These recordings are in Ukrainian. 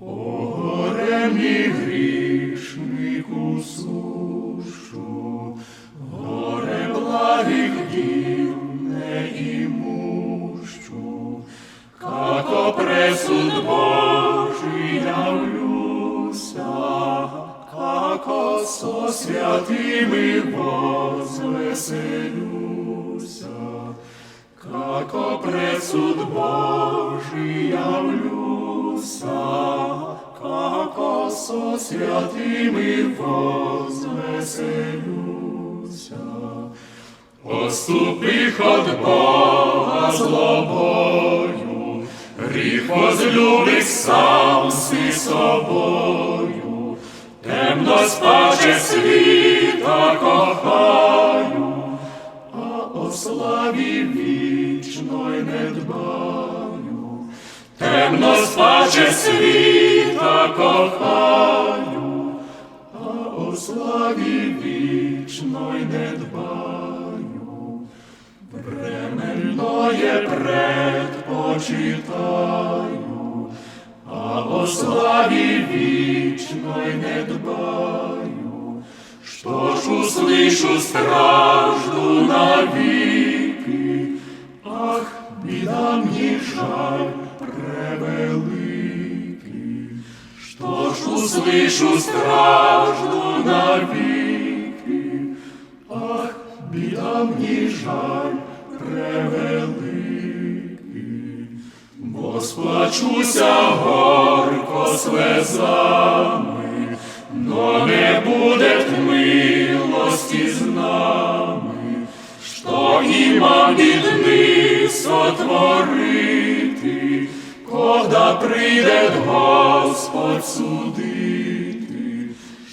Горе мій грішнику сушу, горе благих дів не імущу, како пресуд Божий явлюся, со святими возвеселюся, како пресуд Божий со святими возвеселюся. Поступих от Бога злобою, гріх возлюбить сам си собою, темно спаче світа кохаю, а о славі вічної не дбаю, темно спаче світа кохаю, а о славі вічної не дбаю, временное предпочитаю, а о славі вічної не дбаю, що ж услышу стражду навіки, ах, біда мені жаль превеликий, що ж услышу стражду навіки, ах, біда мені жаль превеликий, бо сплачуся горько слезами, но не буде милості з нами, що імам бідний сотворити, когда прийде Господь судити,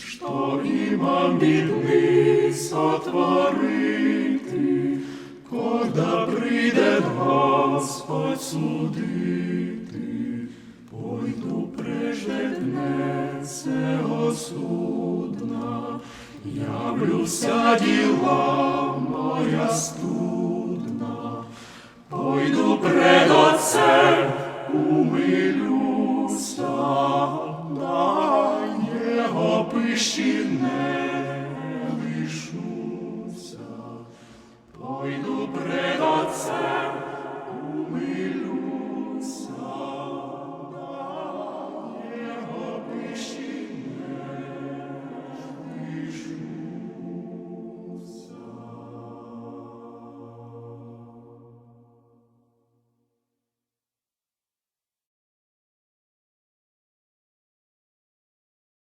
що імам бідний сотворити, когда прийде Господь судити, пойду прежде днесего судна, явлюся діла name.